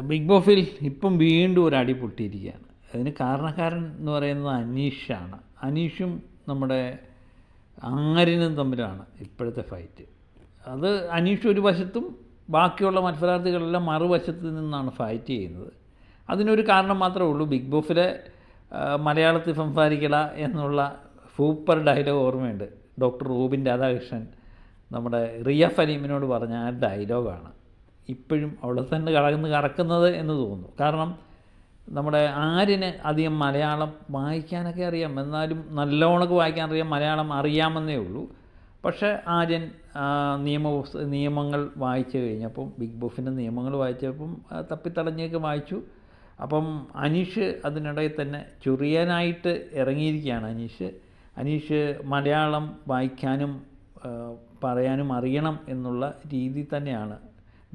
Big ബോഫിൽ ഇപ്പം വീണ്ടും ഒരു അടി പൊട്ടിയിരിക്കുകയാണ്. അതിന് കാരണക്കാരൻ എന്ന് പറയുന്നത് അനീഷാണ്. അനീഷും നമ്മുടെ ആര്യനും തമ്മിലാണ് ഇപ്പോഴത്തെ ഫൈറ്റ്. അത് അനീഷ് ഒരു വശത്തും ബാക്കിയുള്ള മത്സരാർത്ഥികളെല്ലാം മറുവശത്ത് നിന്നാണ് ഫൈറ്റ് ചെയ്യുന്നത്. അതിനൊരു കാരണം മാത്രമേ ഉള്ളൂ. ബിഗ് ബോഫിലെ മലയാളത്തിൽ സംസാരിക്കല എന്നുള്ള സൂപ്പർ ഡയലോഗ് ഓർമ്മയുണ്ട്. ഡോക്ടർ റൂബിൻ രാധാകൃഷ്ണൻ നമ്മുടെ റിയ ഫലീമിനോട് പറഞ്ഞ ആ ഡയലോഗാണ്. ഇപ്പോഴും അവിടെ തന്നെ കടന്ന് കറക്കുന്നത് എന്ന് തോന്നുന്നു. കാരണം നമ്മുടെ ആരിന് അധികം മലയാളം വായിക്കാനൊക്കെ അറിയാം. എന്നാലും നല്ലോണമൊക്കെ വായിക്കാൻ അറിയാം. മലയാളം അറിയാമെന്നേ ഉള്ളൂ. പക്ഷേ ആര്യൻ നിയമ നിയമങ്ങൾ വായിച്ചു കഴിഞ്ഞപ്പം ബിഗ് ബോസിന്റെ നിയമങ്ങൾ വായിച്ചപ്പം തപ്പിത്തടഞ്ഞൊക്കെ വായിച്ചു. അപ്പം അനീഷ് അതിനിടയിൽ തന്നെ ചൊറിയാനായിട്ട് ഇറങ്ങിയിരിക്കുകയാണ് അനീഷ്. അനീഷ് മലയാളം വായിക്കാനും പറയാനും അറിയണം എന്നുള്ള രീതി തന്നെയാണ്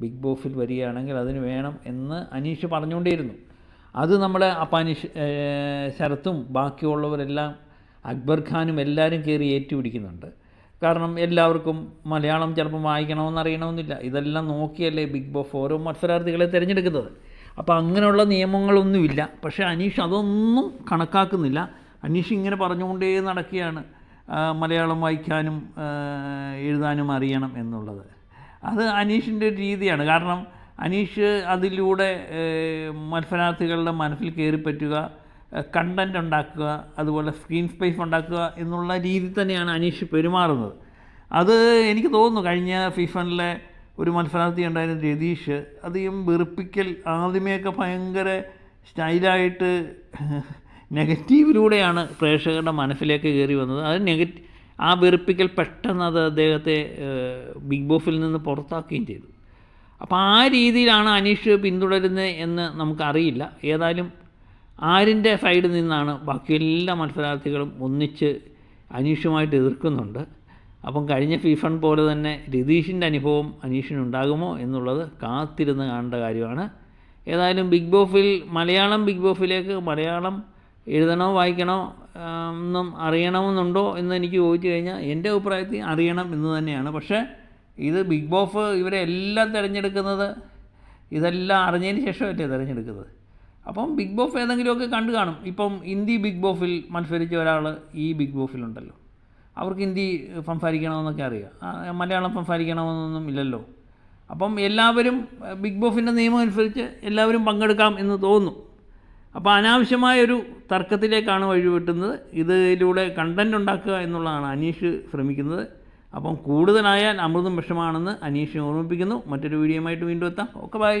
ബിഗ് ബോസിൽ വരികയാണെങ്കിൽ അതിന് വേണം എന്ന് അനീഷ് പറഞ്ഞുകൊണ്ടേയിരുന്നു. അത് നമ്മുടെ അപ്പാനീഷ് ശരത്തും ബാക്കിയുള്ളവരെല്ലാം അക്ബർ ഖാനും എല്ലാവരും കയറി ഏറ്റുപിടിക്കുന്നുണ്ട്. കാരണം എല്ലാവർക്കും മലയാളം ചിലപ്പോൾ വായിക്കണമെന്ന് അറിയണമെന്നില്ല. ഇതെല്ലാം നോക്കിയല്ലേ ബിഗ് ബോസ് ഓരോ മത്സരാർത്ഥികളെ തിരഞ്ഞെടുക്കുന്നത്. അപ്പോൾ അങ്ങനെയുള്ള നിയമങ്ങളൊന്നുമില്ല. പക്ഷേ അനീഷ് അതൊന്നും കണക്കാക്കുന്നില്ല. അനീഷ് ഇങ്ങനെ പറഞ്ഞുകൊണ്ടേ നടക്കുകയാണ് മലയാളം വായിക്കാനും എഴുതാനും അറിയണം എന്നുള്ളത്. അത് അനീഷിന്റെ ഒരു രീതിയാണ്. കാരണം അനീഷ് അതിലൂടെ മത്സരാർത്ഥികളുടെ മനസ്സിൽ കയറിപ്പറ്റുക കണ്ടന്റ് ഉണ്ടാക്കുക അതുപോലെ സ്ക്രീൻ സ്പേസ് ഉണ്ടാക്കുക എന്നുള്ള രീതി തന്നെയാണ് അനീഷ് പെരുമാറുന്നത്. അത് എനിക്ക് തോന്നുന്നു കഴിഞ്ഞ സീസണിലെ ഒരു മത്സരാർത്ഥി ഉണ്ടായിരുന്ന രതീഷ് അധികം വെറുപ്പിക്കൽ ആദ്യമേയൊക്കെ ഭയങ്കര സ്റ്റൈലായിട്ട് നെഗറ്റീവിലൂടെയാണ് പ്രേക്ഷകരുടെ മനസ്സിലേക്ക് കയറി വന്നത്. അത് നെഗറ്റീവ് ആ വെറുപ്പിക്കൽ പെട്ടെന്ന് അത് അദ്ദേഹത്തെ ബിഗ് ബോസിൽ നിന്ന് പുറത്താക്കുകയും ചെയ്തു. അപ്പോൾ ആ രീതിയിലാണ് അനീഷ് പിന്തുടരുന്നത് എന്ന് നമുക്കറിയില്ല. ഏതായാലും ആരിന്റെ സൈഡിൽ നിന്നാണ് ബാക്കി എല്ലാ മത്സരാർത്ഥികളും ഒന്നിച്ച് അനീഷുമായിട്ട് എതിർക്കുന്നുണ്ട്. അപ്പം കഴിഞ്ഞ ഫീഫൺ പോലെ തന്നെ രതീഷിന്റെ അനുഭവം അനീഷിനുണ്ടാകുമോ എന്നുള്ളത് കാത്തിരുന്ന് കാണേണ്ട കാര്യമാണ്. ഏതായാലും ബിഗ് ബോഫിൽ മലയാളം ബിഗ് ബോഫിലേക്ക് മലയാളം എഴുതണോ വായിക്കണോ ആ, എന്നും അറിയണമെന്നുണ്ടോ എന്ന് എനിക്ക് ചോദിച്ചു കഴിഞ്ഞാൽ എന്റെ അഭിപ്രായത്തിൽ അറിയണം എന്ന് തന്നെയാണ്. പക്ഷേ ഇത് ബിഗ് ബോഫ് ഇവരെ എല്ലാം തിരഞ്ഞെടുക്കുന്നത് ഇതെല്ലാം അറിഞ്ഞതിന് ശേഷമല്ലേ തിരഞ്ഞെടുക്കുന്നത്. അപ്പം ബിഗ് ബോഫ് ഏതെങ്കിലുമൊക്കെ കണ്ടു കാണും. ഇപ്പം ഹിന്ദി ബിഗ് ബോഫിൽ മത്സരിച്ച ഒരാൾ ഈ ബിഗ് ബോഫിലുണ്ടല്ലോ. അവർക്ക് ഹിന്ദി സംസാരിക്കണമെന്നൊക്കെ അറിയാം. മലയാളം സംസാരിക്കണമെന്നൊന്നും ഇല്ലല്ലോ. അപ്പം എല്ലാവരും ബിഗ് ബോഫിന്റെ നിയമം അനുസരിച്ച് എല്ലാവരും പങ്കെടുക്കാം എന്ന് തോന്നുന്നു അപ്പോൾ അനാവശ്യമായൊരു തർക്കത്തിലേക്കാണ് വഴിവെട്ടുന്നത്. ഇതിലൂടെ കണ്ടന്റ് ഉണ്ടാക്കുക എന്നുള്ളതാണ് അനീഷ് ശ്രമിക്കുന്നത്. അപ്പം കൂടുതലായാൽ അമൃതും വിഷമാണെന്ന് അനീഷ് ഓർമ്മിപ്പിക്കുന്നു. മറ്റൊരു വീഡിയോയുമായിട്ട് വീണ്ടും എത്താം. Okay bye.